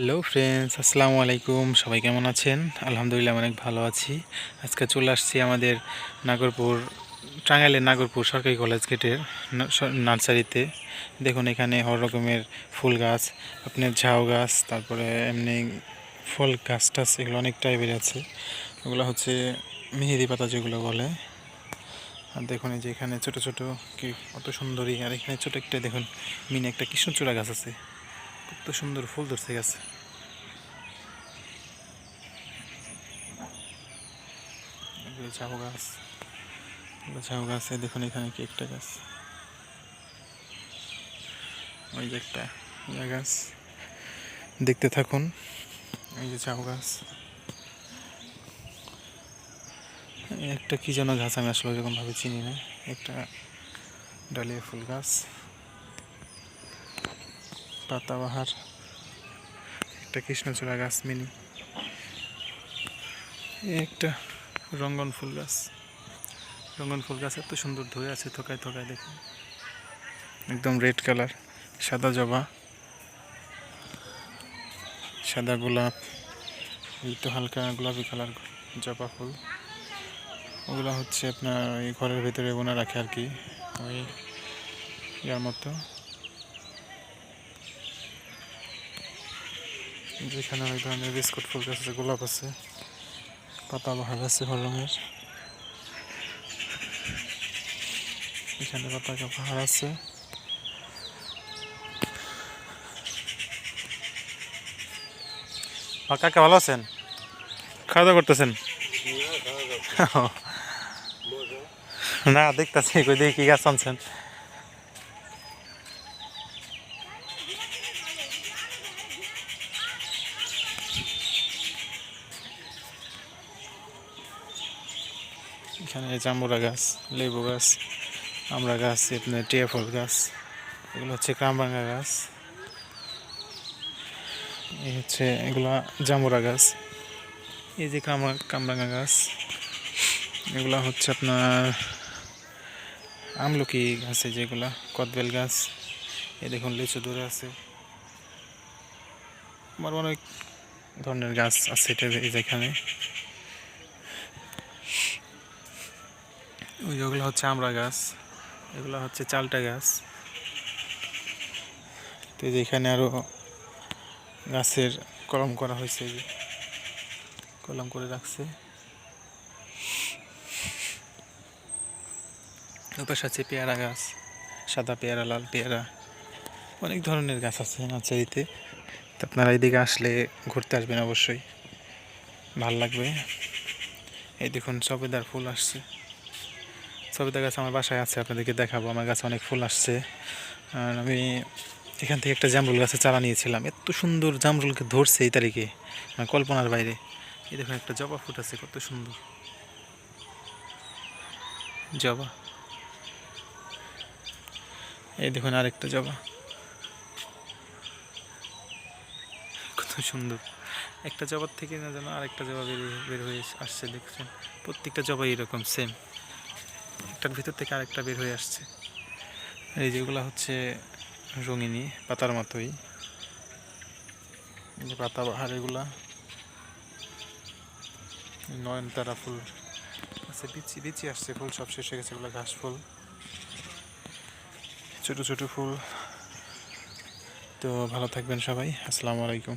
Hello friends আসসালামু আলাইকুম সবাই কেমন আছেন? আলহামদুলিল্লাহ অনেক ভালো আছি। আজকে চলে আসছি আমাদের নাগরপুর, টাঙ্গাইলের নাগরপুর সরকারি কলেজ গেটের নার্সারিতে। দেখুন, এখানে হর রকমের ফুল গাছ, আপনার ঝাউ গাছ, তারপরে এমনি ফল গাছ টাছ, এগুলো অনেক টাইপের আছে। ওগুলো হচ্ছে মেহেদি পাতা যেগুলো বলে। আর দেখুন, এই যে এখানে ছোটো ছোটো কি, কত সুন্দরী। আর এখানে ছোটো একটা, দেখুন, মিনি একটা কৃষ্ণচূড়া গাছ আছে। কত সুন্দর ফুল ধরছে গাছে। ঝাউ গাছ। ঝাউ গাছে দেখুন এখানে কি একটা গাছ। ওই যে একটা গাছ। দেখতে থাকুন, এই যে ঝাউ গাছ। একটা কি যেন গাছ আমি আসলে এরকম ভাবে চিনি না। একটা ডালিয়া ফুল গাছ। পাতাবাহার একটা কৃষ্ণচূড়া গাছ, মিনি। এই একটা রঙ্গন ফুল গাছ। রঙ্গন ফুল গাছ এত সুন্দর ধরে আছে, থোকায় থোকায় দেখুন। একদম রেড কালার, সাদা জবা, সাদা গোলাপ, এই তো হালকা গোলাপি কালার জবা ফুল। ওগুলো হচ্ছে আপনার ওই ঘরের ভেতরে বোনা রাখে আর কি, ওই ইয়ার মতো। যেখানে অনেক ধরনের বিস্কুট ফুল গাছ আছে গোলাপ আছে পাতা বাহার আছে হল রঙের এখানে পাতা পাহাড় আছে। কাকা ভালো আছেন? খাওয়া দাওয়া করতেছেন? না দেখতেছি কই দেখি কি গাছ আনছেন। এখানে জাম্বুরা গাছ, লেবু গাছ, আমরা গাছ টিয়া ফল গাছ, এগুলো হচ্ছে কামরাঙ্গা গাছ। এই হচ্ছে এগুলো জাম্বুরা গাছ। এই যে কামরা কামরাঙ্গা গাছ, এগুলো হচ্ছে আপনার আমলকি গাছে যেগুলা কদবেল গাছ। এ দেখুন লিচু দূরে আছে। আমার অনেক ধরনের গাছ আছে এটা যেখানে ওই হচ্ছে আমড়া গাছ। এগুলো হচ্ছে চালটা গাছ। তো এই যে এখানে আরও গাছের কলম করা হয়েছে কলম করে রাখছে। ওপাশে আছে পেয়ারা গাছ। সাদা পেয়ারা, লাল পেয়ারা। অনেক ধরনের গাছ আছে নার্সারিতে তো আপনারা এদিকে আসলে ঘুরতে আসবেন অবশ্যই। ভালো লাগবে। এই দেখুন সবেদার ফুল আসছে। সবেদা গাছ আমার বাসায় আছে, আপনাদেরকে দেখাবো। আমার গাছে অনেক ফুল আসছে। আর আমি এখান থেকে একটা জামরুল গাছে চারা নিয়েছিলাম। এত সুন্দর জামরুলকে ধরছে এই তারিখে মানে কল্পনার বাইরে। এই দেখুন, একটা জবা ফুট আছে, কত সুন্দর। জবা। এই দেখুন, আরেকটা জবা। কত সুন্দর। একটা জবার থেকে না যেন আরেকটা জবা বেরিয়ে বের হয়ে আসছে, দেখছেন? প্রত্যেকটা জবাই এরকম সেম একটার ভিতর থেকে আরেকটা বের হয়ে আসছে। এই যেগুলো হচ্ছে রঙিনী, পাতার মতোই পাতা বাহার এগুলা নয়নতারা ফুল আচ্ছা বিচি বিচি আসছে ফুল, সব শেষ হয়ে গেছে এগুলো ঘাস ফুল। ছোট ছোট ফুল। তো ভালো থাকবেন সবাই, আসসালামু আলাইকুম।